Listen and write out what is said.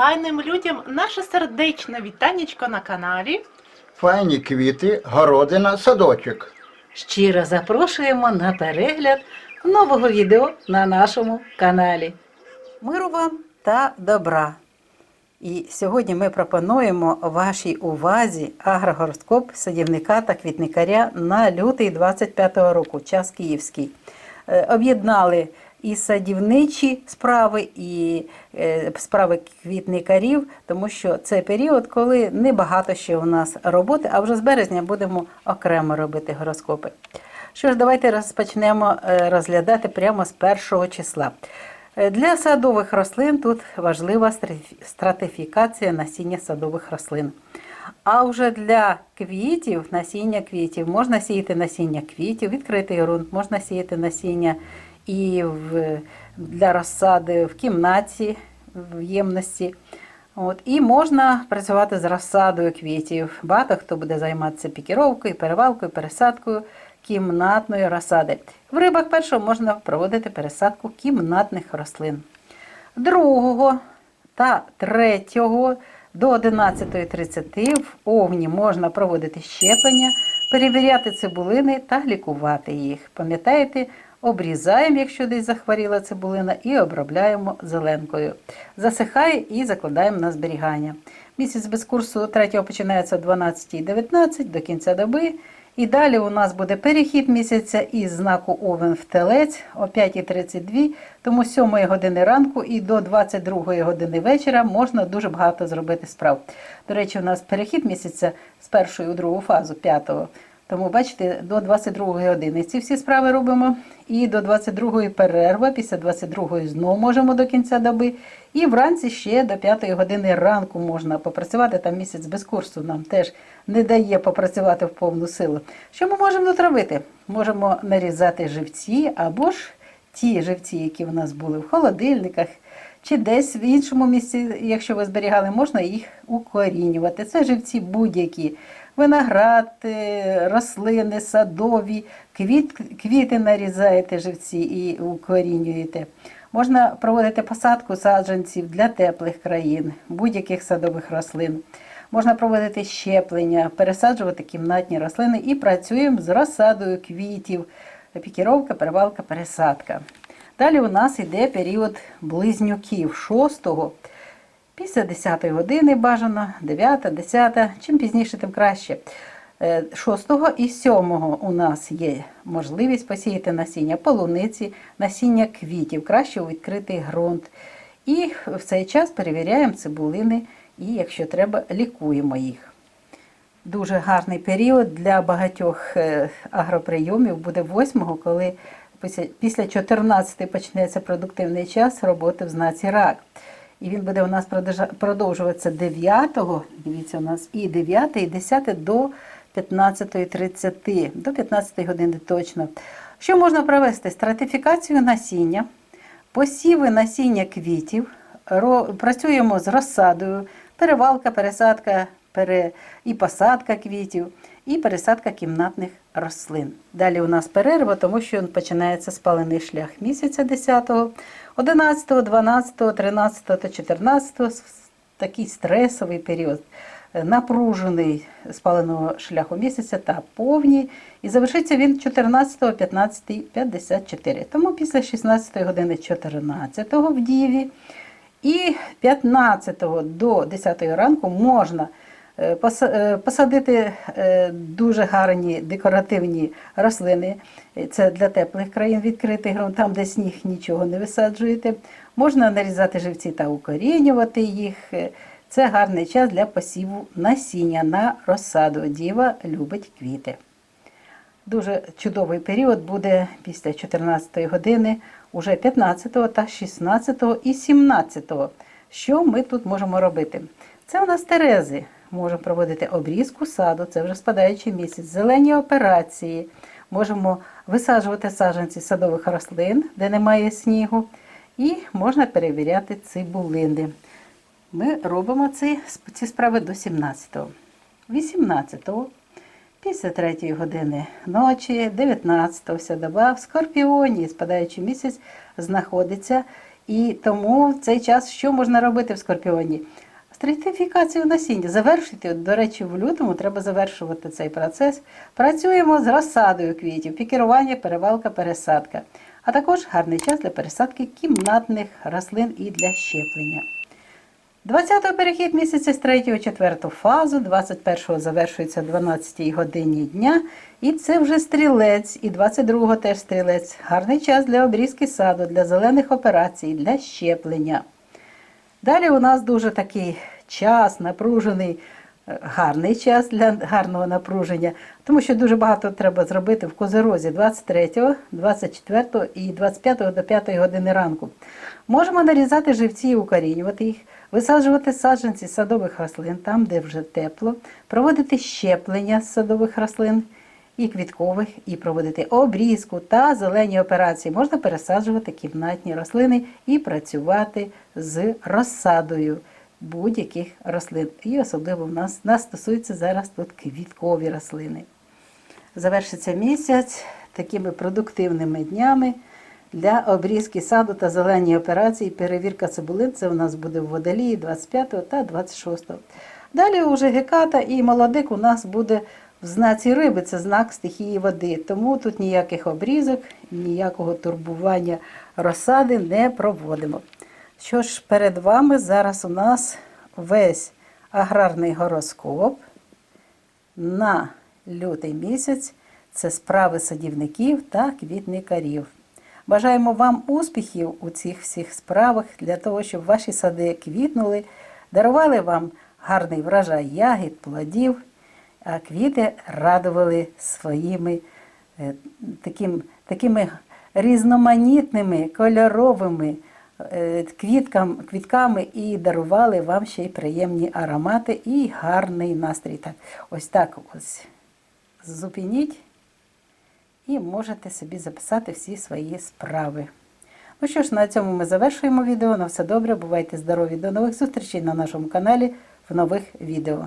файним людям наше сердечне вітанечко на каналі. Файні квіти, городина, садочок. Щиро запрошуємо на перегляд нового відео на нашому каналі. Миру вам та добра! І сьогодні ми пропонуємо вашій увазі агрогороскоп садівника та квітникаря на лютий 25-го року, час київський. Е, Об'єднали і садівничі справи, і е, справи квітникарів, тому що це період, коли небагато ще у нас роботи, а вже з березня будемо окремо робити гороскопи. Що ж, давайте розпочнемо е, розглядати прямо з першого числа. Е, Для садових рослин тут важлива стратифікація насіння садових рослин. А вже для квітів, насіння квітів, можна сіяти насіння квітів, відкритий ґрунт, можна сіяти насіння і в, для розсади в кімнаті, в ємності. От, і можна працювати з розсадою квітів. Багато хто буде займатися пікіровкою, перевалкою, пересадкою кімнатної розсади. В рибах першого можна проводити пересадку кімнатних рослин. 2 та 3 до 11.30 в овні можна проводити щеплення, перевіряти цибулини та лікувати їх. Пам'ятаєте, обрізаємо, якщо десь захворіла цибулина, і обробляємо зеленкою. Засихає і закладаємо на зберігання. Місяць без курсу 3 починається о 12.19 до кінця доби. І далі у нас буде перехід місяця із знаку Овен в телець о 5.32, тому з 7 години ранку і до 22 години вечора можна дуже багато зробити справ. До речі, у нас перехід місяця з першої у другу фазу, 5-го. Тому, бачите, до 22 години ці всі справи робимо. І до 22 перерва, після 22 знову можемо до кінця доби. І вранці ще до 5 години ранку можна попрацювати. Там місяць без курсу нам теж не дає попрацювати в повну силу. Що ми можемо тут? Можемо нарізати живці або ж ті живці, які в нас були в холодильниках, чи десь в іншому місці, якщо ви зберігали, можна їх укорінювати. Це живці будь-які. Виноград, е, рослини, садові, квіт, квіти нарізаєте живці і укорінюєте. Можна проводити посадку саджанців для теплих країн, будь-яких садових рослин. Можна проводити щеплення, пересаджувати кімнатні рослини і працюємо з розсадою квітів, пікіровка, перевалка, пересадка. Далі у нас йде період близнюків 6 Після 10 години бажано, 9, 10, чим пізніше, тим краще. 6 і 7 у нас є можливість посіяти насіння полуниці, насіння квітів, краще у відкритий ґрунт. І в цей час перевіряємо цибулини і, якщо треба, лікуємо їх. Дуже гарний період для багатьох е, агроприйомів буде 8-го, коли після- після 14 почнеться продуктивний час роботи в знаці рак. І він буде у нас продовжуватися 9-го, дивіться, у нас і 9, і 10 до 15.30, до 15 години точно. Що можна провести? Стратифікацію насіння, посіви насіння квітів, працюємо з розсадою, перевалка, пересадка пере... і посадка квітів, і пересадка кімнатних рослин. Далі у нас перерва, тому що починається спалений шлях місяця 10, 11, 12, 13 та 14 такий стресовий період. е, Напружений спаленого шляху місяця та повній, і завершиться він 14, 15, 54. Тому після 16 години 14 в Діві і 15 до 10 ранку можна посадити е, дуже гарні декоративні рослини. Е, Це для теплих країн відкритий ґрунт, там, де сніг нічого не висаджуєте. Можна нарізати живці та укорінювати їх. Е, Це гарний час для посіву насіння на розсаду. Діва любить квіти. Дуже чудовий період буде після 14 години, уже 15, та 16 і 17. Що ми тут можемо робити? Це у нас терези. Можемо проводити обрізку саду, це вже спадаючий місяць, зелені операції. Можемо висаджувати саджанці садових рослин, де немає снігу. І можна перевіряти цибулини. Ми робимо ці, ці справи до 17-го. 18-го Після 3 години ночі, 19-го вся доба в Скорпіоні, спадаючий місяць, знаходиться. І тому в цей час що можна робити в скорпіоні? Стратифікацію насіння. Завершити, до речі, в лютому треба завершувати цей процес. Працюємо з розсадою квітів, пікірування, перевалка, пересадка. А також гарний час для пересадки кімнатних рослин і для щеплення. 20-го перехід місяця з 3 в 4 фазу, 21-го завершується о 12 годині дня. І це вже стрілець, і 22-го теж стрілець. Гарний час для обрізки саду, для зелених операцій, для щеплення. Далі у нас дуже такий час напружений, е, гарний час для гарного напруження, тому що дуже багато треба зробити в козерозі 23, 24 і 25 до 5 години ранку. Можемо нарізати живці і укорінювати їх, висаджувати саджанці садових рослин там, де вже тепло, проводити щеплення з садових рослин і квіткових, і проводити обрізку та зелені операції. Можна пересаджувати кімнатні рослини і працювати з розсадою будь-яких рослин. І особливо в нас, нас стосується зараз тут квіткові рослини. Завершиться місяць такими продуктивними днями для обрізки саду та зелені операції. Перевірка цибулин це у нас буде в водолії 25 та 26. Далі уже геката і молодик у нас буде в знаці риби, це знак стихії води. Тому тут ніяких обрізок, ніякого турбування розсади не проводимо. Що ж, перед вами зараз у нас весь аграрний гороскоп на лютий місяць це справи садівників та квітникарів. Бажаємо вам успіхів у цих всіх справах для того, щоб ваші сади квітнули, дарували вам гарний врожай ягід, плодів, а квіти радували своїми е, таким, такими різноманітними, кольоровими е, квіткам, квітками і дарували вам ще й приємні аромати і гарний настрій. Так, ось так ось зупиніть і можете собі записати всі свої справи. Ну що ж, на цьому ми завершуємо відео. На все добре, бувайте здорові. До нових зустрічей на нашому каналі в нових відео.